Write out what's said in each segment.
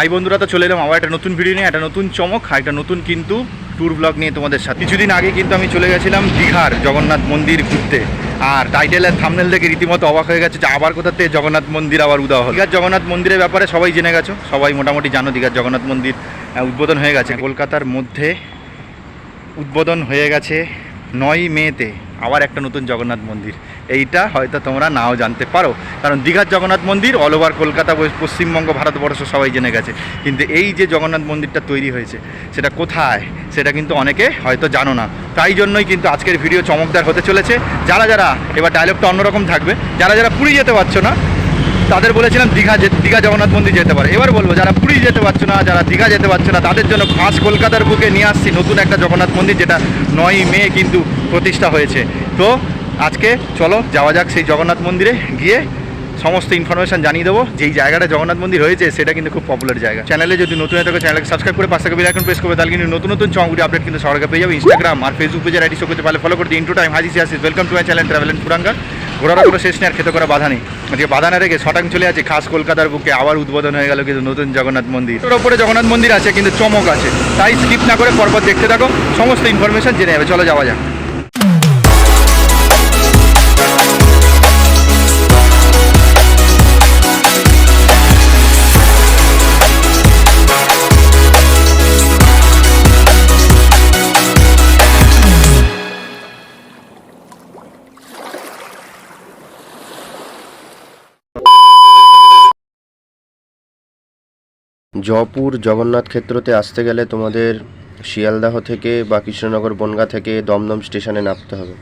High বন্ধুরা, তো চলে এলাম আবার একটা নতুন ভিডিও নিয়ে, একটা নতুন চমক, আর একটা নতুন কিন্তু ট্যুর ব্লগ নিয়ে তোমাদের সাথে। কিছুদিন আগে কিন্তু আমি চলে গেছিলাম দীঘার জগন্নাথ মন্দির ঘুরতে, আর টাইটেলের থামনেল দেখে রীতিমতো অবাক হয়ে গেছে যে আবার কোথা থেকে জগন্নাথ মন্দির আবার উদাহ দীঘার জগন্নাথ মন্দিরের ব্যাপারে সবাই জেনে গেছো, সবাই মোটামুটি জানো দীঘার জগন্নাথ মন্দির উদ্বোধন হয়ে গেছে। কলকাতার মধ্যে উদ্বোধন হয়ে গেছে নয় মেতে আবার একটা নতুন জগন্নাথ মন্দির। এইটা হয়তো তোমরা নাও জানতে পারো। কারণ দীঘার জগন্নাথ মন্দির অল ওভার কলকাতা পশ্চিমবঙ্গ, ভারতবর্ষ সবাই জেনে গেছে। কিন্তু এই যে জগন্নাথ মন্দিরটা তৈরি হয়েছে, সেটা কোথায়? সেটা কিন্তু অনেকে হয়তো জানো না। তাই জন্যই কিন্তু আজকের ভিডিও চমকদার হতে চলেছে। যারা যারা, এবার ডায়লগটা অন্যরকম থাকবে। যারা যারা পুরী যেতে পারছ না তাদের বলেছিলাম দীঘা দীঘা জগন্নাথ মন্দির যেতে পারে। এবার বলব, যারা পুরী যেতে পারছ না, যারা দীঘা যেতে পারছ না, তাদের জন্য খাস কলকাতার বুকে নিয়ে আসছি নতুন একটা জগন্নাথ মন্দির, যেটা নয় মে কিন্তু প্রতিষ্ঠা হয়েছে। তো আজকে চলো, যাওয়া যাক সেই জগন্নাথ মন্দিরে গিয়ে সমস্ত ইনফরমেশন জানিয়ে দেবো। যেই জায়গাটা জগন্নাথ মন্দির হয়েছে, সেটা কিন্তু খুব পপুলার জায়গা। চ্যানেলে যদি নতুন হয়ে থাকে চ্যানেলকে সাবস্ক্রাইব করে পাশে বেল আইকন প্রেস করবে, তাহলে কিন্তু নতুন নতুন চমগুলি আপডেট কিন্তু সরকার পেয়ে যাবে। ইনস্টাগ্রাম আর ফেসবুক পেজের আইডি শো করতে পারলে ফলো করে দিই ইন্টু টাইম হাজি আসিস welcome to my channel travel and পুরাঙ্গার ঘোরার কোনো শেষ নেই, আর খেতে করা বাধা নেই। আজকে বাধা না রেখে শটাং চলে আছে খাস কলকাতার বুকে, আবার উদ্বোধন হয়ে গেল কিন্তু নতুন জগন্নাথ মন্দির। ওর ওপরে জগন্নাথ মন্দির আছে, কিন্তু চমক আছে। তাই স্কিপ না করে পরপর দেখতে থাকো, সমস্ত ইনফরমেশন জেনে যাবে। চলো যাওয়া যাক। জয়পুর জগন্নাথ ক্ষেত্রতে আসতে গেলে তোমাদের শিয়ালদাহ থেকে বা কৃষ্ণনগর বনগা থেকে দমদম স্টেশনে নামতে হবে।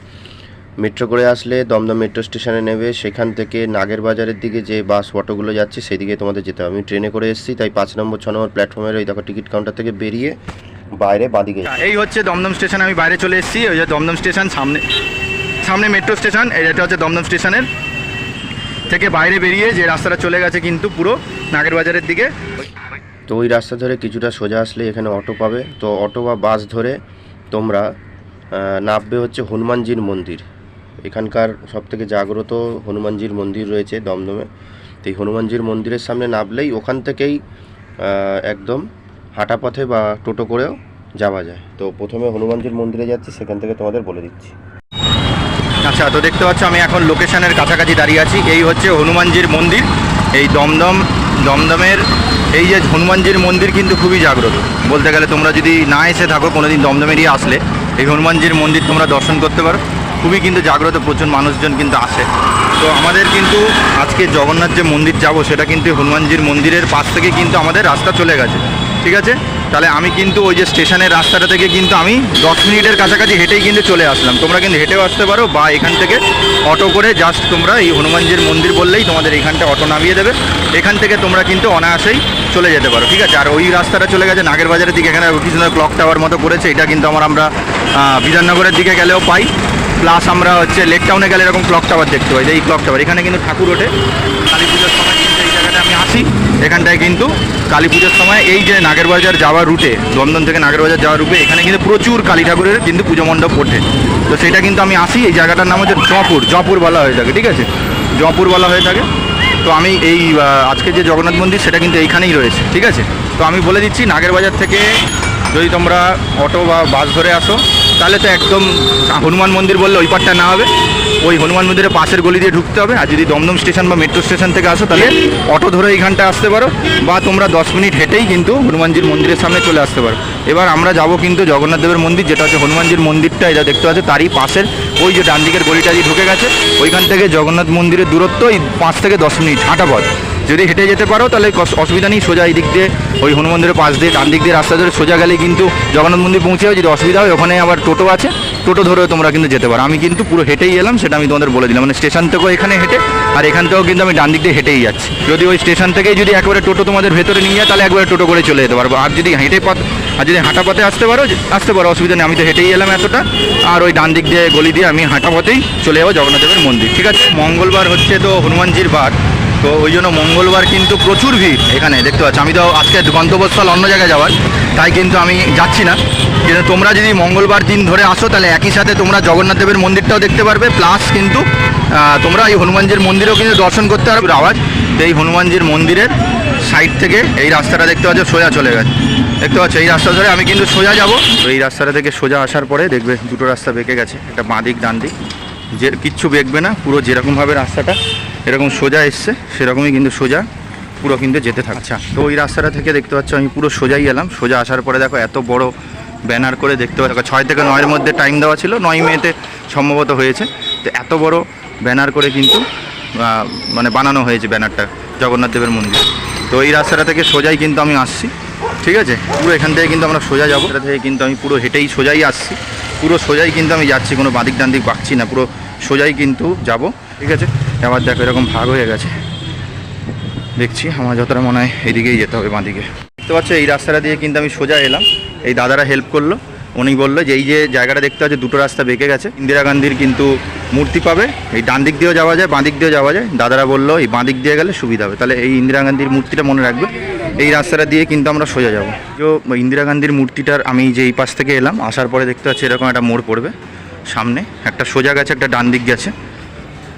মেট্রো করে আসলে দমদম মেট্রো স্টেশনে নেবে, সেখান থেকে নাগের বাজারের দিকে যে বাস অটোগুলো যাচ্ছে, সেদিকে তোমাদের যেতে হবে। আমি ট্রেনে করে এসেছি, তাই পাঁচ নম্বর, ছ নম্বর প্ল্যাটফর্মের ওই দেখো টিকিট কাউন্টার থেকে বেরিয়ে বাইরে বাদিকে এই হচ্ছে দমদম স্টেশন আমি বাইরে চলে এসেছি ওই যে দমদম স্টেশন সামনে সামনে মেট্রো স্টেশন এটা হচ্ছে দমদম স্টেশনের থেকে বাইরে বেরিয়ে যে রাস্তাটা চলে গেছে কিন্তু পুরো নাগের বাজারের দিকে। তো ওই রাস্তা ধরে কিছুটা সোজা আসলে এখানে অটো পাবে। তো অটো বা বাস ধরে তোমরা নামবে হচ্ছে হনুমানজির মন্দির। এখানকার সবথেকে জাগ্রত হনুমানজির মন্দির রয়েছে দমদমে। তো এই হনুমানজির মন্দিরের সামনে নামলেই ওখান থেকেই একদম হাঁটা পথে বা টোটো করেও যাওয়া যায়। তো প্রথমে হনুমানজির মন্দিরে যাচ্ছি, সেখান থেকে তোমাদের বলে দিচ্ছি। আচ্ছা তো দেখতে পাচ্ছ আমি এখন লোকেশনের কাছাকাছি দাঁড়িয়ে আছি। এই হচ্ছে হনুমানজির মন্দির। এই দমদম দমদমের এই যে হনুমানজির মন্দির কিন্তু খুবই জাগ্রত। বলতে গেলে তোমরা যদি না এসে থাকো, কোনোদিন দমদমেরই আসলে, এই হনুমানজির মন্দির তোমরা দর্শন করতে পারো। খুবই কিন্তু জাগ্রত প্রচুর মানুষজন কিন্তু আসে। তো আমাদের কিন্তু আজকে জগন্নাথ যে মন্দির যাব, সেটা কিন্তু হনুমানজির মন্দিরের পাশ থেকে কিন্তু আমাদের রাস্তা চলে গেছে। ঠিক আছে? তাহলে আমি কিন্তু ওই যে স্টেশনের রাস্তাটা থেকে কিন্তু আমি দশ মিনিটের কাছাকাছি হেঁটেই কিন্তু চলে আসলাম। তোমরা কিন্তু হেঁটেও আসতে পারো বা এখান থেকে অটো করে জাস্ট তোমরা এই হনুমানজির মন্দির বললেই তোমাদের এখানটা অটো নামিয়ে দেবে। এখান থেকে তোমরা কিন্তু অনায়াসেই চলে যেতে পারো, ঠিক আছে? আর ওই রাস্তাটা চলে গেছে নাগের বাজারের দিকে, এখানে কি সুন্দর ক্লক টাওয়ার মতো করেছে এটা কিন্তু আমার আমরা বিধাননগরের দিকে গেলেও পাই। প্লাস আমরা হচ্ছে লেক টাউনে গেলে এরকম ক্লক টাওয়ার দেখতে পাই এই ক্লক টাওয়ার এখানে কিন্তু ঠাকুর ওঠে। কালী পুজোর সময় কিন্তু এই জায়গাটা আমি আসি। এখানটায় কিন্তু কালী পুজোর সময় এই যে নাগেরবাজার যাওয়ার রুটে, দমদম থেকে নাগেরবাজার যাওয়ার রুটে, এখানে কিন্তু প্রচুর কালী ঠাকুরের কিন্তু পুজো মণ্ডপ ওঠে। তো সেটা কিন্তু আমি আসি, এই জায়গাটার নাম হচ্ছে জপুর জপুর বলা হয়ে থাকে, ঠিক আছে? জপুর বলা হয়ে থাকে। তো আমি এই আজকে যে জগন্নাথ মন্দির, সেটা কিন্তু এইখানেই রয়েছে, ঠিক আছে? তো আমি বলে দিচ্ছি, নাগেরবাজার থেকে যদি তোমরা অটো বা বাস ধরে আসো তাহলে তো একদম হনুমান মন্দির বললে ওই পারটা না হবে। ওই হনুমান মন্দিরের পাশের গলি দিয়ে ঢুকতে হবে। আর যদি দমদম স্টেশন বা মেট্রো স্টেশন থেকে আসো, তাহলে অটো ধরে এইখানটায় আসতে পারো বা তোমরা দশ মিনিট হেঁটেই কিন্তু হনুমানজির মন্দিরের সামনে চলে আসতে পারো। এবার আমরা যাব কিন্তু জগন্নাথ দেবের মন্দির, যেটা হচ্ছে হনুমানজির মন্দিরটা এটা দেখতে পাচ্ছ, তারই পাশের ওই যে ডান দিকের গলিটা দিয়ে ঢুকে গেছে। ওইখান থেকে জগন্নাথ মন্দিরের দূরত্ব এই পাঁচ থেকে দশ মিনিট, হাঁটা পথ। যদি হেঁটে যেতে পারো, তাহলে অসুবিধা নেই, সোজা এই দিক দিয়ে, ওই হনুমান মন্দিরের পাশ দিয়ে, ডান দিক দিয়ে রাস্তা ধরে সোজা গেলে কিন্তু জগন্নাথ মন্দির পৌঁছে যদি অসুবিধা হয়, ওখানে আবার টোটো আছে, টোটো ধরেও তোমরা কিন্তু যেতে পারো। আমি কিন্তু পুরো হেঁটেই এলাম, সেটা আমি তোমাদের বলে দিলাম। মানে স্টেশন থেকেও এখানে হেঁটে, আর এখান থেকেও কিন্তু আমি ডান দিক দিয়ে হেঁটেই যাচ্ছি। যদি ওই স্টেশন থেকেই যদি একবারে টোটো তোমাদের ভেতরে নিয়ে যায়, তাহলে একবারে টোটো করে চলে যেতে পারব। আর যদি হেঁটে পথ আর যদি হাঁটা পথে আসতে পারো আসতে পারো, অসুবিধা নেই। আমি তো হেঁটেই এলাম এতটা। আর ওই ডান দিক দিয়ে গলি দিয়ে আমি হাঁটা পথেই চলে যাব জগন্নাথ দেবের মন্দির। ঠিক আছে? মঙ্গলবার হচ্ছে তো হনুমানজির বার তো ওই জন্য মঙ্গলবার কিন্তু প্রচুর ভিড় এখানে, দেখতে পাচ্ছ। আমি তো আজকে গন্তব্যস্থল অন্য জায়গায় যাওয়ার, তাই কিন্তু আমি যাচ্ছি না। কিন্তু তোমরা যদি মঙ্গলবার দিন ধরে আসো, তাহলে একই সাথে তোমরা জগন্নাথ দেবের মন্দিরটাও দেখতে পারবে প্লাস কিন্তু তোমরা এই হনুমানজির মন্দিরেও কিন্তু দর্শন করতে পারবে, আওয়াজ। এই হনুমানজির মন্দিরের সাইড থেকে এই রাস্তাটা দেখতে পাচ্ছ, সোজা চলে গেছে। দেখতে পাচ্ছ, এই রাস্তা ধরে আমি কিন্তু সোজা যাব। এই রাস্তাটা থেকে সোজা আসার পরে দেখবে দুটো রাস্তা বেঁকে গেছে, একটা বাঁ দিক, ডান দিক। যে, কিচ্ছু বেঁকবে না, পুরো যেরকমভাবে রাস্তাটা এরকম সোজা এসছে, সেরকমই কিন্তু সোজা, পুরো কিন্তু যেতে থাকে আচ্ছা তো ওই রাস্তাটা থেকে দেখতে পাচ্ছ, আমি পুরো সোজাই এলাম সোজা আসার পরে দেখো এত বড় ব্যানার করে দেখতে পাচ্ছ, ছয় থেকে নয়ের মধ্যে টাইম দেওয়া ছিল, নয় মেতে সম্ভবত হয়েছে। তো এত বড় ব্যানার করে কিন্তু মানে বানানো হয়েছে ব্যানারটা, জগন্নাথ দেবের মন্দির। তো এই রাস্তাটা থেকে সোজাই কিন্তু আমি আসছি, ঠিক আছে? পুরো এখান থেকে কিন্তু আমরা সোজা যাব। এটা থেকে কিন্তু আমি পুরো হেঁটেই সোজাই আসছি। পুরো সোজাই কিন্তু আমি যাচ্ছি, কোনো বাদিক ডান দিক বাঁকছি না, পুরো সোজাই কিন্তু যাব। ঠিক আছে? আবার দেখো এরকম ভাগ হয়ে গেছে। দেখছি, আমার যতটা মনে হয় এদিকেই যেতে হবে, বাঁদিকে। দেখতে পাচ্ছ, এই রাস্তাটা দিয়ে কিন্তু আমি সোজা এলাম। এই দাদারা হেল্প করল। উনি বলল যে, এই যে জায়গাটা দেখতে পাচ্ছে, দুটো রাস্তা বেঁকে গেছে। ইন্দিরা গান্ধীর কিন্তু মূর্তি পাবে। এই ডান দিক দিয়েও যাওয়া যায়, বাঁ দিক দিয়েও যাওয়া যায়। দাদারা বলল, এই বাঁ দিক দিয়ে গেলে সুবিধা হবে। তাহলে এই ইন্দিরা গান্ধীর মূর্তিটা মনে রাখবে। এই রাস্তাটা দিয়ে কিন্তু আমরা সোজা যাব। তো ইন্দিরা গান্ধীর মূর্তিটার আমি যে এই পাশ থেকে এলাম, আসার পরে দেখতে পাচ্ছি, এরকম একটা মোড় পড়বে সামনে। একটা সোজা গেছে, একটা ডান দিক গেছে।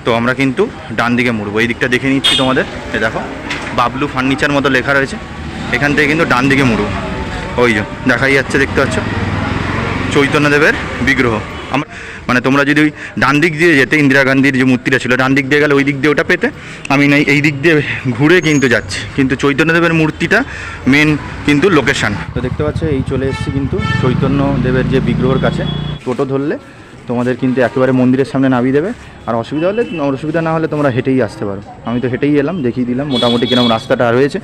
তো আমরা কিন্তু ডান দিকে মুড়বো। এই দিকটা দেখে নিচ্ছি তোমাদের। এ দেখো, বাবলু ফার্নিচার মতো লেখা রয়েছে। এখান থেকে কিন্তু ডান দিকে মুড়বো। ওই যে, দেখাই যাচ্ছে, দেখতে পাচ্ছ? চৈতন্যদেবের বিগ্রহ। আমরা মানে তোমরা যদি ওই ডান দিক দিয়ে যেতে, ইন্দিরা গান্ধীর যে মূর্তিটা ছিল, ডান দিক দিয়ে গেলে ওই দিক দিয়ে ওটা পেতে, আমি নাই, এই দিক দিয়ে ঘুরে কিন্তু যাচ্ছি। কিন্তু চৈতন্যদেবের মূর্তিটা মেন কিন্তু লোকেশান তো দেখতে পাচ্ছ, এই চলে এসেছি কিন্তু চৈতন্যদেবের যে বিগ্রহর কাছে। টোটো ধরলে তোমাদের কিন্তু একেবারে মন্দিরের সামনে নামিয়ে দেবে। আর অসুবিধা হলে, অসুবিধা না হলে তোমরা হেঁটেই আসতে পারো। আমি তো হেঁটেই এলাম, দেখিয়ে দিলাম মোটামুটি কিরম রাস্তাটা রয়েছে।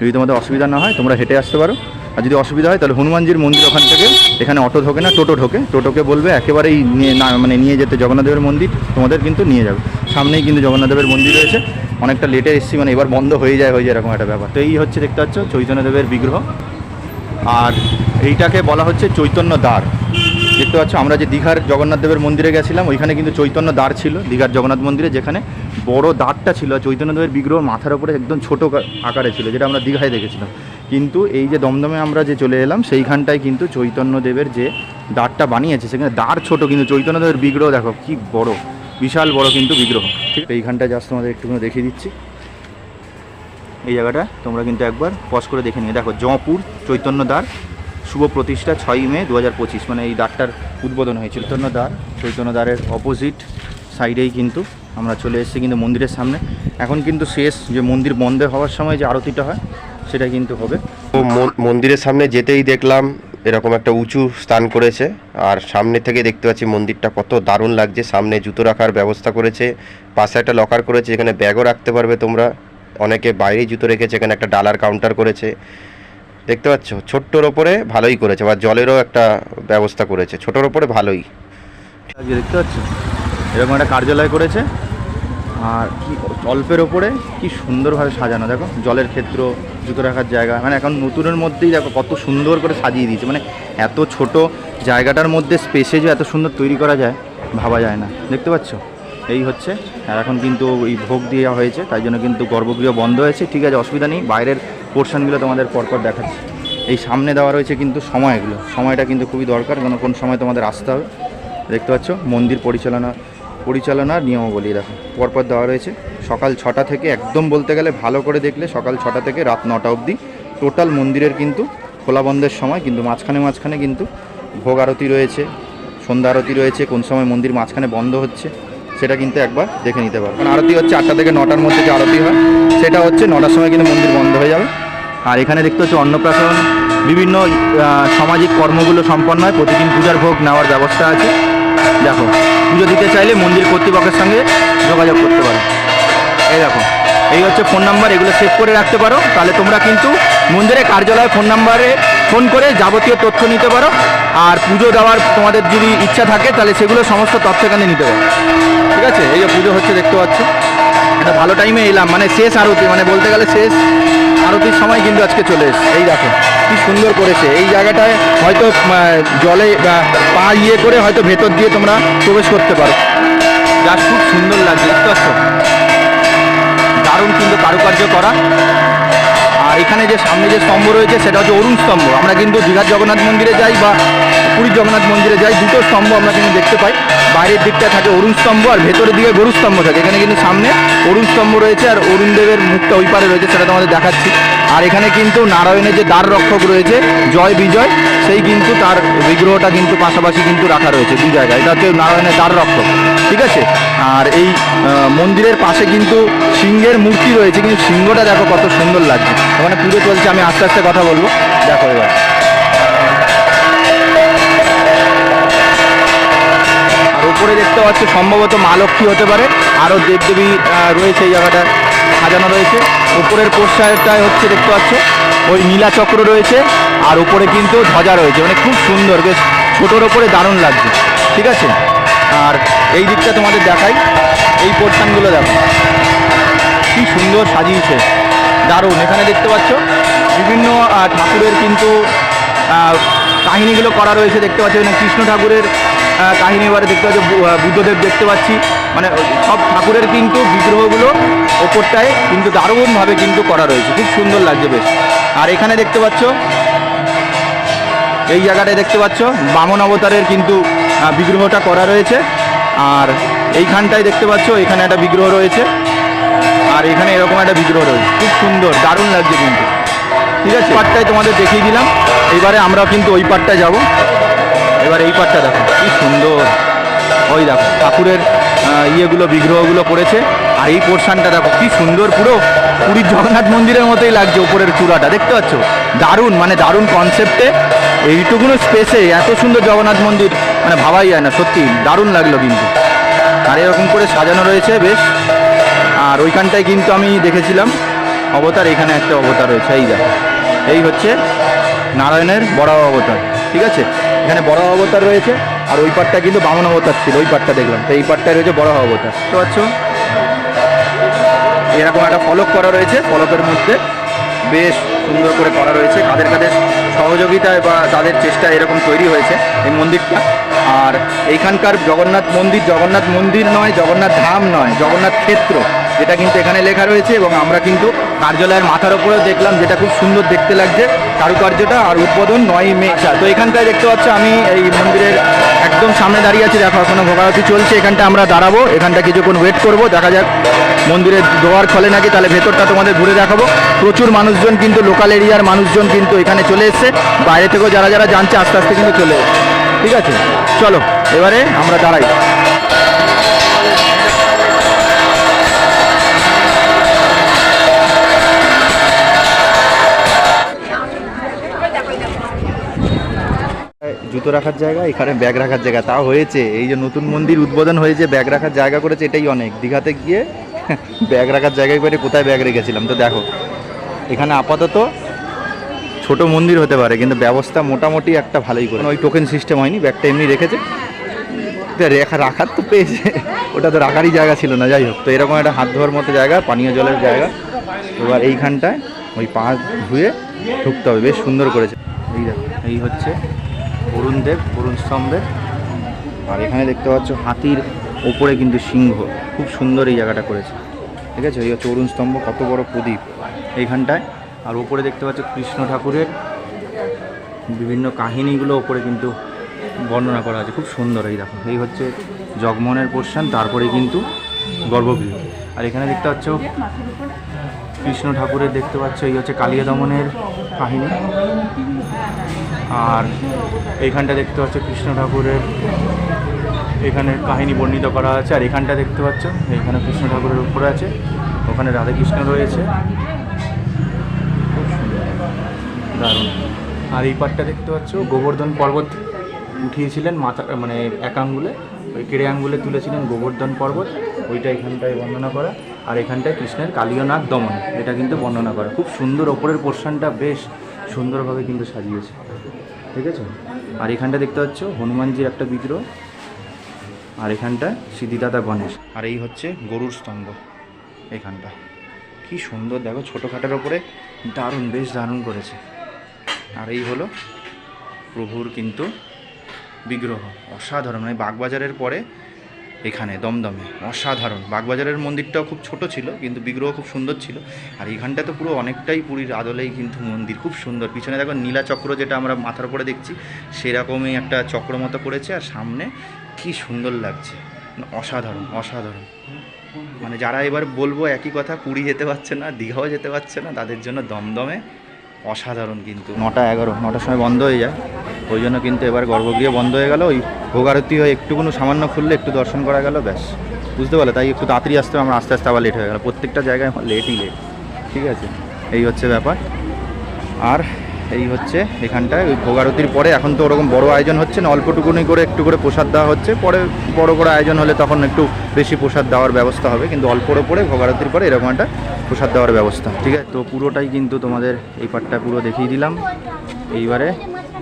যদি তোমাদের অসুবিধা না হয়, তোমরা হেঁটে আসতে পারো। আর যদি অসুবিধা হয়, তাহলে হনুমানজির মন্দির ওখান থেকে, এখানে অটো ঢোকে না, টোটো ঢোকে। টোটোকে বলবে একেবারেই নিয়ে না মানে নিয়ে যেতে জগন্নাথদেবের মন্দির, তোমাদের কিন্তু নিয়ে যাবে। সামনেই কিন্তু জগন্নাথদেবের মন্দির রয়েছে। অনেকটা লেটে এসেছি মানে এবার বন্ধ হয়ে যায় হয়ে যায় এরকম একটা ব্যাপার। তো এই হচ্ছে, দেখতে পাচ্ছ, চৈতন্যদেবের বিগ্রহ। আর এইটাকে বলা হচ্ছে চৈতন্য দ্বার। দেখতে পাচ্ছ, আমরা যে দীঘার জগন্নাথ দেবের মন্দিরে গেছিলাম, ওইখানে কিন্তু চৈতন্য দ্বার ছিল, দীঘার জগন্নাথ মন্দিরে, যেখানে বড় দ্বারটা ছিল চৈতন্যদেবের বিগ্রহ মাথার উপরে একদম ছোট আকারে ছিল, যেটা আমরা দীঘায় দেখেছিলাম। কিন্তু এই যে দমদমে আমরা যে চলে এলাম, সেইখানটায় কিন্তু চৈতন্যদেবের যে দ্বারটা বানিয়েছে, সেখানে দ্বার ছোট, কিন্তু চৈতন্যদেবের বিগ্রহ, দেখো কি বড়, বিশাল বড় কিন্তু বিগ্রহ। ঠিক, এইখানটায় জাস্ট তোমাদের একটুখানি দেখিয়ে দিচ্ছি। এই জায়গাটা তোমরা কিন্তু একবার পজ করে দেখে নিও। দেখো, জয়পুর চৈতন্য দ্বার শুভ প্রতিষ্ঠা ছয়ই মে দু হাজার পঁচিশ মানে এই দ্বারটার উদ্বোধন হয়েছিল। চৈতন্য দ্বার চৈতন্য দ্বারের অপোজিট সাইডেই কিন্তু আমরা চলে এসেছি কিন্তু মন্দিরের সামনে। এখন কিন্তু শেষ যে মন্দির বন্ধ হওয়ার সময় যে আরতিটা হয়, সেটা কিন্তু হবে। মন- মন্দিরের সামনে যেতেই দেখলাম এরকম একটা উঁচু স্থান করেছে, আর সামনে থেকে দেখতে পাচ্ছি মন্দিরটা কত দারুণ লাগছে। সামনে জুতো রাখার ব্যবস্থা করেছে, পাশে একটা লকার করেছে, এখানে ব্যাগও রাখতে পারবে তোমরা। অনেকে বাইরেই জুতো রেখেছে, এখানে একটা ডালার কাউন্টার করেছে। দেখতে পাচ্ছ? ছোট্টর ওপরে ভালোই করেছে, বা জলেরও একটা ব্যবস্থা করেছে। ছোটোর ওপরে ভালোই। দেখতে পাচ্ছ? এরকম একটা কার্যালয় করেছে। আর কি অল্পের ওপরে কি সুন্দরভাবে সাজানো। দেখো, জলের ক্ষেত্র, জুতো রাখার জায়গা। মানে এখন নতুনের মধ্যেই দেখো কত সুন্দর করে সাজিয়ে দিয়েছে। মানে এত ছোট জায়গাটার মধ্যে স্পেসে যে এত সুন্দর তৈরি করা যায়, ভাবা যায় না। দেখতে পাচ্ছ? এই হচ্ছে। আর এখন কিন্তু এই ভোগ দেওয়া হয়েছে, তাই জন্য কিন্তু গর্ভগৃহ বন্ধ হয়েছে। ঠিক আছে, অসুবিধা নেই। বাইরের পোর্শনগুলো তোমাদের পরপর দেখাচ্ছি। এই সামনে দেওয়া রয়েছে কিন্তু সময়গুলো। সময়টা কিন্তু খুবই দরকার কারণ কোন সময় তোমাদের আসতে হবে। দেখতে পাচ্ছ, মন্দির পরিচালনা, পরিচালনার নিয়মাবলী দেখো। পরপর দেওয়া রয়েছে, সকাল ছটা থেকে একদম বলতে গেলে ভালো করে দেখলে সকাল ছটা থেকে রাত নটা অবধি। টোটাল মন্দিরের কিন্তু খোলা বন্ধের সময়, কিন্তু মাঝখানে মাঝখানে কিন্তু ভোগ আরতি রয়েছে, সন্ধ্যা আরতি রয়েছে, কোন সময় মন্দির মাঝখানে বন্ধ হচ্ছে, সেটা কিন্তু একবার দেখে নিতে পারো। কারণ আরতি হচ্ছে আটটা থেকে নটার মধ্যে যে আরতি হয়, সেটা হচ্ছে নটার সময় কিন্তু মন্দির বন্ধ হয়ে যাবে। আর এখানে দেখতে হচ্ছে অন্নপ্রাশন, বিভিন্ন সামাজিক কর্মগুলো সম্পন্ন হয়, প্রতিদিন পূজার ভোগ নেওয়ার ব্যবস্থা আছে। দেখো, পুজো দিতে চাইলে মন্দির কর্তৃপক্ষের সঙ্গে যোগাযোগ করতে পারো। এই দেখো, এই হচ্ছে ফোন নাম্বার, এগুলো সেভ করে রাখতে পারো। তাহলে তোমরা কিন্তু মন্দিরের কার্যালয়ে ফোন নাম্বারে ফোন করে যাবতীয় তথ্য নিতে পারো। আর পুজো দেওয়ার তোমাদের যদি ইচ্ছা থাকে, তাহলে সেগুলো সমস্ত তথ্য এখানে নিতে পারো। ঠিক আছে? এই যে পুজো হচ্ছে, দেখতে পাচ্ছ। এটা ভালো টাইমে এলাম। মানে শেষ আরতি মানে বলতে গেলে শেষ আরতির সময় কিন্তু আজকে চলে এসছে। এই দেখো, কি সুন্দর করেছে। এই জায়গাটায় হয়তো জলে পা ইয়ে করে হয়তো ভেতর দিয়ে তোমরা প্রবেশ করতে পারো। যা খুব সুন্দর লাগছে, দেখতে পাচ্ছ? দারুণ কিন্তু কারুকার্য করা। আর এখানে যে সামনে যে স্তম্ভ রয়েছে, সেটা হচ্ছে অরুণ স্তম্ভ। আমরা কিন্তু দীঘার জগন্নাথ মন্দিরে যাই বা পুরীর জগন্নাথ মন্দিরে যাই, দুটো স্তম্ভ আমরা কিন্তু দেখতে পাই। বাইরের দিকটা থাকে অরুণ স্তম্ভ আর ভেতরের দিকে গরু স্তম্ভ থাকে। এখানে কিন্তু সামনে অরুণ স্তম্ভ রয়েছে আর অরুণ দেবের মুখটা ওই পারে রয়েছে, সেটা তোমাদের দেখাচ্ছি। আর এখানে কিন্তু নারায়ণের যে দ্বার রক্ষক রয়েছে, জয় বিজয়, সেই কিন্তু তার বিগ্রহটা কিন্তু পাশাপাশি কিন্তু রাখা রয়েছে দু জায়গায়। এটা হচ্ছে নারায়ণের দ্বার রক্ষক, ঠিক আছে? আর এই মন্দিরের পাশে কিন্তু সিংহের মূর্তি রয়েছে, কিন্তু সিংহটা দেখো কত সুন্দর লাগছে। ওখানে পুজো চলছে, আমি আস্তে আস্তে কথা বলব। দেখো এবার। উপরে দেখতে পাচ্ছ, সম্ভবত মা লক্ষ্মী হতে পারে। আরও দেবদেবী রয়েছে এই জায়গাটা, সাজানো রয়েছে। উপরের পোস্টারটায় হচ্ছে দেখতে পাচ্ছ, ওই নীলা চক্র রয়েছে, আর উপরে কিন্তু ধ্বজা রয়েছে। মানে খুব সুন্দর, বেশ ছোটোর ওপরে দারুণ লাগছে। ঠিক আছে? আর এই দিকটা তোমাদের দেখাই, এই পোর্শনগুলো দেখো। কি সুন্দর সাজিয়েছে, দারুণ। এখানে দেখতে পাচ্ছ, বিভিন্ন ঠাকুরের কিন্তু কাহিনীগুলো করা রয়েছে। দেখতে পাচ্ছ কৃষ্ণ ঠাকুরের কাহিনী এবারে দেখতে পাচ্ছ বুদ্ধদেব দেখতে পাচ্ছি। মানে সব ঠাকুরের কিন্তু বিগ্রহগুলো ওপরটায় কিন্তু দারুণভাবে কিন্তু করা রয়েছে। খুব সুন্দর লাগছে বেশ। আর এখানে দেখতে পাচ্ছ, এই জায়গাটায় দেখতে পাচ্ছ, বামন অবতারের কিন্তু বিগ্রহটা করা রয়েছে। আর এইখানটায় দেখতে পাচ্ছ, এখানে একটা বিগ্রহ রয়েছে। আর এখানে এরকম একটা বিগ্রহ রয়েছে। খুব সুন্দর, দারুণ লাগছে কিন্তু। ঠিক আছে? পাটটায় তোমাদের দেখিয়ে দিলাম। এবারে আমরা কিন্তু ওই পাটটায় যাব। এবার এই পাটটা দেখো, কি সুন্দর। ওই দেখো, ঠাকুরের ইয়েগুলো, বিগ্রহগুলো করেছে আর এই পোর্শনটা দেখো, কি সুন্দর পুরো পুরীর জগন্নাথ মন্দিরের মতোই লাগছে উপরের চূড়াটা, দেখতে পাচ্ছ? দারুণ মানে দারুণ কনসেপ্টে এইটুকুনো স্পেসে এত সুন্দর জগন্নাথ মন্দির মানে ভাবাই যায় না, সত্যি, দারুণ লাগল কিন্তু। আর এরকম করে সাজানো রয়েছে, বেশ। আর ওইখানটায় কিন্তু আমি দেখেছিলাম, অবতার, এখানে একটা অবতার রয়েছে, এই দেখো। এই হচ্ছে নারায়ণের বড় অবতার। ঠিক আছে? এখানে বড় অবতার রয়েছে আর ওই পাটটা কিন্তু বামন অবতার ছিল ওই পাটটা দেখলাম। তো এই পাটটায় রয়েছে বড় অবতার। বুঝতে পারছ এরকম একটা ফলক করা রয়েছে ফলকের মধ্যে বেশ সুন্দর করে করা রয়েছে। কাদের কাদের সহযোগিতায় বা তাদের চেষ্টায় এরকম তৈরি হয়েছে এই মন্দিরটা। আর এইখানকার জগন্নাথ মন্দির জগন্নাথ মন্দির নয় জগন্নাথ ধাম নয় জগন্নাথ ক্ষেত্র যেটা কিন্তু এখানে লেখা রয়েছে এবং আমরা কিন্তু কার্যালয়ের মাথার ওপরেও দেখলাম যেটা খুব সুন্দর দেখতে লাগছে। কারুকার্যটা আর উদ্বোধন নয় মে তো এখানটায় দেখতে পাচ্ছ আমি এই মন্দিরের একদম সামনে দাঁড়িয়ে আছি। দেখো, এখনও ভোগারতি চলছে। এখানটা আমরা দাঁড়াবো। এখানটা কিছুক্ষণ ওয়েট করব। দেখা যাক মন্দিরের দোয়ার খোলে নাকি। তাহলে ভেতরটা তোমাদের ঘুরে দেখাবো। প্রচুর মানুষজন কিন্তু লোকাল এরিয়ার মানুষজন কিন্তু এখানে চলে এসছে। বাইরে থেকেও যারা যারা জানছে আস্তে আস্তে কিন্তু চলে ঠিক আছে? চলো, এবারে আমরা দাঁড়াই। জুতো রাখার জায়গা, এখানে ব্যাগ রাখার জায়গা তাও হয়েছে। এই যে নতুন মন্দির উদ্বোধন হয়েছে, ব্যাগ রাখার জায়গা করেছে, এটাই অনেক। দীঘাতে গিয়ে ব্যাগ রাখার জায়গায় করে কোথায় ব্যাগ রেখেছিলাম? তো দেখো, এখানে আপাতত ছোট মন্দির হতে পারে, কিন্তু ব্যবস্থা মোটামুটি একটা ভালোই করে ওই টোকেন সিস্টেম হয়নি, ব্যাগটা এমনি রেখেছে। তো রেখা রাখার তো পেয়েছে, ওটা তো রাখারই জায়গা ছিল না, যাই হোক। তো এরকম একটা হাত ধোয়ার মতো জায়গা, পানীয় জলের জায়গা। এবার এইখানটায় ওই পা ধুয়ে ঢুকতে হবে, বেশ সুন্দর করেছে। এই হচ্ছে অরুণ দেব, অরুণ স্তম্ভের আর এখানে দেখতে পাচ্ছ হাতির ওপরে কিন্তু সিংহ। খুব সুন্দর এই জায়গাটা করেছে। ঠিক আছে? এই হচ্ছে অরুণ স্তম্ভ, কত বড় প্রদীপ এইখানটায়। আর ওপরে দেখতে পাচ্ছ কৃষ্ণ ঠাকুরের বিভিন্ন কাহিনীগুলো ওপরে কিন্তু বর্ণনা করা আছে। খুব সুন্দর এই দেখো। এই হচ্ছে জগমনের পোর্শন তারপরে কিন্তু গর্ভগৃহ। আর এখানে দেখতে পাচ্ছ কৃষ্ণ ঠাকুরের দেখতে পাচ্ছ এই হচ্ছে কালিয়া দমনের কাহিনী। আর এইখানটা দেখতে পাচ্ছ কৃষ্ণ ঠাকুরের এখানে কাহিনী বর্ণিত করা আছে, আর এখানটা দেখতে পাচ্ছ এখানে কৃষ্ণ ঠাকুরের উপরে আছে, ওখানে রাধাকৃষ্ণ রয়েছে। দারুণ। আর এই পাটটা দেখতে পাচ্ছ, গোবর্ধন পর্বত উঠিয়েছিলেন মাথা মানে এক আঙ্গুলে, ওই কেড়ে আঙ্গুলে তুলেছিলেন গোবর্ধন পর্বত, ওইটা এখানটায় বর্ণনা করা। আর এখানটায় কৃষ্ণের কালীয়নাগ দমন, এটা কিন্তু বর্ণনা করা। খুব সুন্দর, ওপরের পোর্শনটা বেশ সুন্দরভাবে কিন্তু সাজিয়েছে। ঠিক আছে? আর এখানটা দেখতে পাচ্ছ, হনুমানজির একটা বিগ্রহ আর এখানটা সিদ্ধিদাতা গণেশ। আর এই হচ্ছে গরুর স্তম্ভ, এখানটা। কি সুন্দর, দেখো ছোটোখাটোর ওপরে দারুণ, বেশ দারুণ করেছে। আর এই হলো প্রভুর কিন্তু বিগ্রহ। অসাধারণ মানে বাগবাজারের পরে এখানে, দমদমে। অসাধারণ। বাগবাজারের মন্দিরটাও খুব ছোট ছিল, কিন্তু বিগ্রহ খুব সুন্দর ছিল। আর এইখানটা তো পুরো অনেকটাই পুরীর আদলেই কিন্তু মন্দির, খুব সুন্দর। পিছনে দেখো নীলা চক্র যেটা আমরা মাথার উপরে দেখছি, সেরকমই একটা চক্র মতো করেছে, আর সামনে কি সুন্দর লাগছে। মানে অসাধারণ অসাধারণ। মানে যারা এবার বলব একই কথা, পুরী যেতে পারছে না, দীঘাও যেতে পারছে না, তাদের জন্য দমদমে অসাধারণ কিন্তু। নটা এগারো, নটার সময় বন্ধ হয়ে যায়। ওই জন্য কিন্তু এবার গর্ভগৃহ বন্ধ হয়ে গেল, ওই ভোগারতি হয়ে একটুকুনো সামান্য খুললে একটু দর্শন করা গেল, ব্যাস। বুঝতে পারলে? তাই একটু তাড়াতাড়ি আসতে আমরা আস্তে আস্তে আবার লেট হয়ে গেল। প্রত্যেকটা জায়গায় লেটই লেট ঠিক আছে? এই হচ্ছে ব্যাপার। আর এই হচ্ছে এখানটায়, ওই ভোগারতির পরে এখন তো ওরকম বড় আয়োজন হচ্ছে না, অল্পটুকুনি করে একটু করে প্রসাদ দেওয়া হচ্ছে। পরে বড় করে আয়োজন হলে তখন একটু বেশি প্রসাদ দেওয়ার ব্যবস্থা হবে, কিন্তু অল্পর ওপরে ভোগারতির পরে এরকম একটা প্রসাদ দেওয়ার ব্যবস্থা। ঠিক আছে? তো পুরোটাই কিন্তু তোমাদের এই পার্টটা পুরো দেখিয়ে দিলাম। এইবারে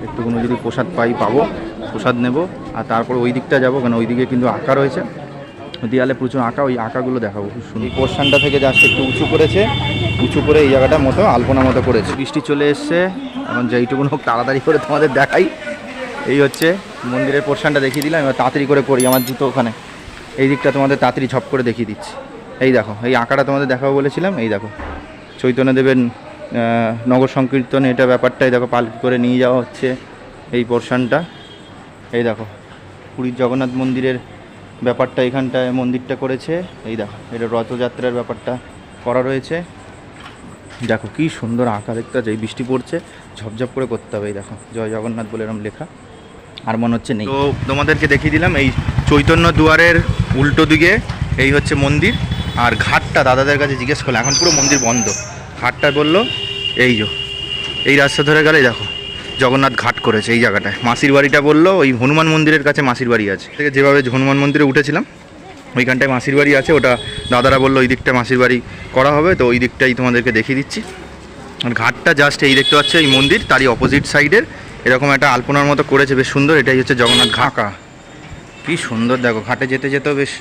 একটুকুনি যদি প্রসাদ পাই পাবো প্রসাদ নেব। আর তারপর ওই দিকটা যাব কেন ওই দিকে কিন্তু আঁকা রয়েছে। দেয়ালে প্রচুর আঁকা ওই আঁকাগুলো দেখাবো খুব এই পোর্শনটা থেকে জাস্ট একটু উঁচু করেছে। উঁচু করে এই জায়গাটার মতো আলপনা মতো করেছে। বৃষ্টি চলে এসছে। এখন যেইটুকুন হোক তাড়াতাড়ি করে তোমাদের দেখাই। এই হচ্ছে মন্দিরের পোর্শনটা দেখিয়ে দিলাম এবার তাড়াতাড়ি করে করি আমার জুতো ওখানে। এই দিকটা তোমাদের তাড়াতাড়ি ঝপ করে দেখিয়ে দিচ্ছি। এই দেখো এই আঁকাটা তোমাদের দেখাবো বলেছিলাম এই দেখো। চৈতন্য দেবেন আহ, নগর সংকীর্তন এটা ব্যাপারটাই দেখো, পালকি করে নিয়ে যাওয়া হচ্ছে এই পোর্শনটা এই দেখো, পুরীর জগন্নাথ মন্দিরের ব্যাপারটা এখানটায় মন্দিরটা করেছে। এই দেখো, এটা রথযাত্রার ব্যাপারটা করা রয়েছে। দেখো, কি সুন্দর আঁকা দেখতে এই বৃষ্টি পড়ছে, ঝপঝপ করে করতে হবে, এই দেখো, জয় জগন্নাথ বলে এরকম লেখা। আর মনে হচ্ছে নেই। তো তোমাদেরকে দেখিয়ে দিলাম, এই চৈতন্য দুয়ারের উল্টো দিকে এই হচ্ছে মন্দির, আর ঘাটটা দাদাদের কাছে জিজ্ঞেস করলাম, এখন পুরো মন্দির বন্ধ। ঘাটটা বলল, এই যো, এই রাস্তা ধরে গেলে দেখো, জগন্নাথ ঘাট করেছে এই জায়গাটায়। মাসির বাড়িটা বলল, ওই হনুমান মন্দিরের কাছে মাসির বাড়ি আছে। থেকে যেভাবে হনুমান মন্দিরে উঠেছিলাম, ওইখানটায় মাসির বাড়ি আছে, ওটা দাদারা বলল, ওই দিকটা মাসির বাড়ি করা হবে, তো ওই দিকটাই তোমাদেরকে দেখিয়ে দিচ্ছি। আর ঘাটটা জাস্ট এই দেখতে পাচ্ছ, এই মন্দির, তারই অপোজিট সাইডের এরকম একটা আলপনার মতো করেছে, বেশ সুন্দর, এটাই হচ্ছে জগন্নাথ ঘাঁকা কি সুন্দর, দেখো, ঘাটে যেতে যেতেও বেশ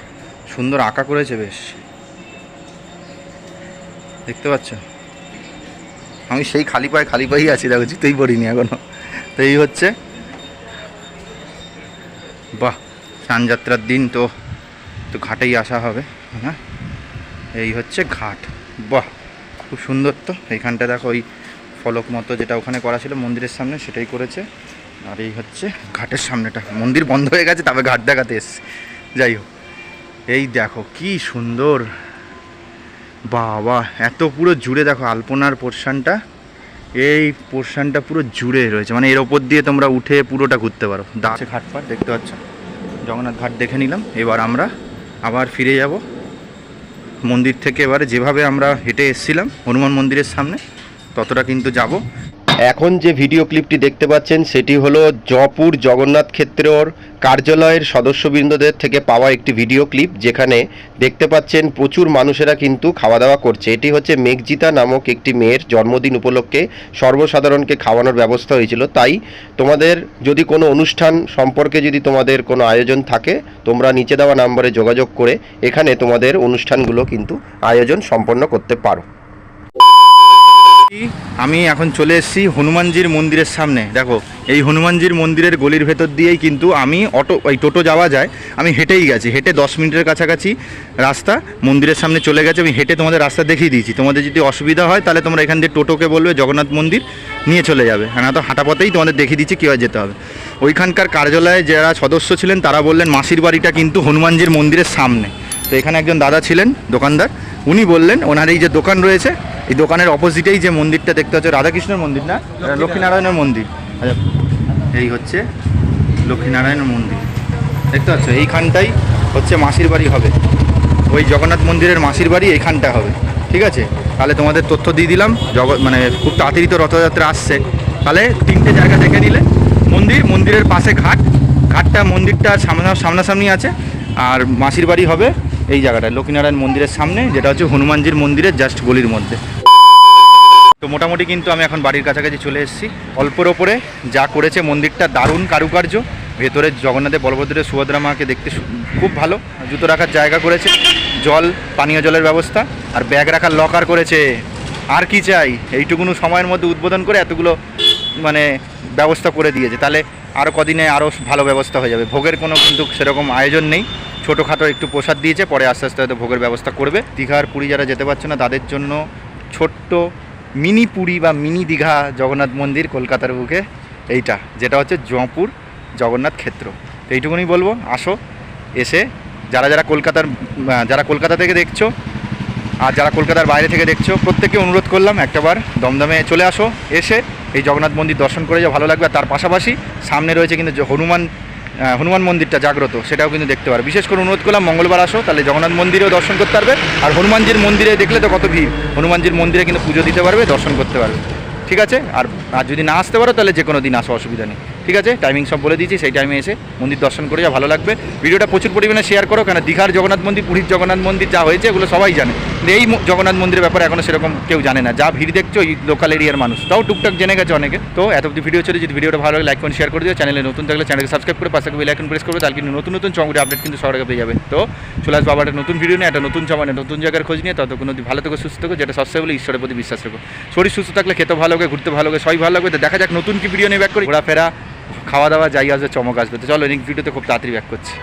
সুন্দর আঁকা করেছে, বেশ। দেখতে পাচ্ছ? আমি সেই খালি পায়ে খালি পায়েই আছি, দেখো জুতোই পড়িনি এখনও। তো এই হচ্ছে, বাহ, স্নানযাত্রার দিন তো তো ঘাটেই আসা হবে হ্যাঁ? এই হচ্ছে ঘাট, বাহ, খুব সুন্দর তো। এইখানটা দেখো, ওই ফলক মতো যেটা ওখানে করা ছিল মন্দিরের সামনে, সেটাই করেছে। আর এই হচ্ছে ঘাটের সামনেটা। মন্দির বন্ধ হয়ে গেছে, তবে ঘাট দেখাতে এসছে। যাই হোক, এই দেখো কি সুন্দর বাবা এত পুরো জুড়ে দেখো আলপনার পোর্শানটা। এই পোর্শানটা পুরো জুড়ে রয়েছে মানে এর ওপর দিয়ে তোমরা উঠে পুরোটা ঘুরতে পারো। দাসে ঘাট পার দেখতে পাচ্ছ? জগন্নাথ ঘাট দেখে নিলাম এবার আমরা আবার ফিরে যাব। মন্দির থেকে এবারে যেভাবে আমরা হেঁটে এসেছিলাম হনুমান মন্দিরের সামনে ততটা কিন্তু যাব। এখন যে ভিডিও ক্লিপটি দেখতে পাচ্ছেন, সেটি হলো জয়পুর জগন্নাথ ক্ষেত্রের কার্যালয়ের সদস্যবৃন্দদের থেকে পাওয়া একটি ভিডিও ক্লিপ যেখানে দেখতে পাচ্ছেন প্রচুর মানুষেরা কিন্তু খাওয়া দাওয়া করছে। এটি হচ্ছে মেঘজিতা নামক একটি মেয়ের জন্মদিন উপলক্ষে সর্বসাধারণকে খাওয়ানোর ব্যবস্থা হয়েছিল। তাই তোমাদের যদি কোনো অনুষ্ঠান সম্পর্কে যদি তোমাদের কোনো আয়োজন থাকে, তোমরা নিচে দেওয়া নাম্বারে যোগাযোগ করে এখানে তোমাদের অনুষ্ঠানগুলো কিন্তু আয়োজন সম্পন্ন করতে পারো। আমি এখন চলে এসেছি হনুমানজির মন্দিরের সামনে। দেখো, এই হনুমানজির মন্দিরের গলির ভেতর দিয়েই কিন্তু আমি অটো ওই টোটো যাওয়া যায়। আমি হেঁটেই গেছি, হেঁটে দশ মিনিটের কাছাকাছি রাস্তা মন্দিরের সামনে চলে গেছে। আমি হেঁটে তোমাদের রাস্তা দেখিয়ে দিয়েছি। তোমাদের যদি অসুবিধা হয়, তাহলে তোমরা এখান দিয়ে টোটোকে বলবে, জগন্নাথ মন্দির নিয়ে চলে যাবে। হ্যাঁ না তো হাঁটা পথেই তোমাদের দেখিয়ে দিচ্ছি কীভাবে যেতে হবে। ওইখানকার কার্যালয়ে যারা সদস্য ছিলেন, তারা বললেন মাসির বাড়িটা কিন্তু হনুমানজির মন্দিরের সামনে। তো এখানে একজন দাদা ছিলেন, দোকানদার। উনি বললেন, ওনার এই যে দোকান রয়েছে, এই দোকানের অপোজিটেই যে মন্দিরটা দেখতে হচ্ছে রাধাকৃষ্ণের মন্দির না? লক্ষ্মীনারায়ণের মন্দির। আচ্ছা এই হচ্ছে লক্ষ্মীনারায়ণের মন্দির। দেখতে পাচ্ছ, এইখানটাই হচ্ছে মাসির বাড়ি হবে। ওই জগন্নাথ মন্দিরের মাসির বাড়ি এইখানটা হবে। ঠিক আছে? তাহলে তোমাদের তথ্য দিয়ে দিলাম। জগৎ মানে খুব তাড়াতাড়ি তো রথযাত্রা আসছে। তাহলে তিনটে জায়গা দেখে নিলে। মন্দির, মন্দিরের পাশে ঘাট। ঘাটটা, মন্দিরটা সামনা সামনাসামনি আছে। আর মাসির বাড়ি হবে এই জায়গাটা, লক্ষ্মীনারায়ণ মন্দিরের সামনে, যেটা হচ্ছে হনুমানজির মন্দিরের জাস্ট গলির মধ্যে। তো মোটামুটি কিন্তু আমি এখন বাড়ির কাছাকাছি চলে এসেছি। অল্পর ওপরে যা করেছে মন্দিরটা দারুণ কারুকার্য। ভেতরে জগন্নাথের বলভদ্রের সুভদ্রা মাকে দেখতে খুব ভালো। জুতো রাখার জায়গা করেছে, জল, পানীয় জলের ব্যবস্থা, আর ব্যাগ রাখার লকার করেছে। আর কি চাই? এইটুকুনো সময়ের মধ্যে উদ্বোধন করে এতগুলো মানে ব্যবস্থা করে দিয়েছে। তাহলে আরও কদিনে আরও ভালো ব্যবস্থা হয়ে যাবে। ভোগের কোনো কিন্তু সেরকম আয়োজন নেই। ছোটোখাটো একটু প্রসাদ দিয়েছে, পরে আস্তে আস্তে হয়তো ভোগের ব্যবস্থা করবে। দীঘার পুরী যারা যেতে পারছে না, তাদের জন্য ছোট্ট মিনি পুরী বা মিনি দীঘা জগন্নাথ মন্দির কলকাতার বুকে এইটা, যেটা হচ্ছে জয়পুর জগন্নাথ ক্ষেত্র। তো এইটুকুনি বলব, আসো, এসে যারা যারা কলকাতার যারা কলকাতা থেকে দেখছ আর যারা কলকাতার বাইরে থেকে দেখছ, প্রত্যেককে অনুরোধ করলাম একটাবার দমদমে চলে আসো, এসে এই জগন্নাথ মন্দির দর্শন করে যা ভালো লাগবে। তার পাশাপাশি সামনে রয়েছে কিন্তু হনুমান হনুমান মন্দিরটা জাগ্রত, সেটাও কিন্তু দেখতে পারবে। বিশেষ করে অনুরোধ করলাম, মঙ্গলবার আসো, তাহলে জগন্নাথ মন্দিরেও দর্শন করতে পারবে। আর হনুমানজির মন্দিরে দেখলে তো কত ভিড়। হনুমানজির মন্দিরে কিন্তু পুজো দিতে পারবে, দর্শন করতে পারবে। ঠিক আছে? আর আর যদি না আসতে পারো, তাহলে যে কোনো দিন আসো, অসুবিধা নেই। ঠিক আছে? টাইমিং সব বলে দিয়েছি, সেই টাইমে এসে মন্দির দর্শন করে যা ভালো লাগবে। ভিডিওটা প্রচুর পরিমাণে শেয়ার করো, কেন দীঘার জগন্নাথ মন্দির, পুরীর জগন্নাথ মন্দির যা হয়েছে, এগুলো সবাই জানে। এই জগন্নাথ মন্দিরের ব্যাপারে এখনও সেরকম কেউ জানে না। যা ভিড় দেখছ, এই লোকাল এরিয়ার মানুষ। তাও টুকটাক জেনে গেছে অনেকে। তো এত অব্দি ভিডিও চলে যদি ভিডিওটা ভালো লাগে লাইক করুন শেয়ার করে দিও। চ্যানেলে নতুন থাকলে চ্যানেলকে সাবস্ক্রাইব করে পাশে বেল আইকন প্রেস করবে, তাহলে কিন্তু নতুন নতুন চমকটি আপডেট কিন্তু সবার পেয়ে যাবে। তো চলে আসব আবার নতুন ভিডিও নিয়ে, একটা নতুন চমানে নতুন জায়গার খোঁজ নিয়ে। ততক্ষণ অবধি ভালো থেকো, সুস্থ থেকো, যেটা সবচেয়ে বলে ঈশ্বরের প্রতি বিশ্বাস রাখো। শরীর সুস্থ থাকলে খেতে ভালো লাগে, ঘুরতে ভালো লাগে, সবাই ভালো লাগবে। দেখা যাক নতুন কি ভিডিও নিয়ে ব্যাক করি। ঘোরাফেরা খাওয়া দাওয়া যাই আসবে চমক আসবে। তো চলো নেক্সট ভিডিওতে খুব তাড়াতাড়ি ব্যাক করছি।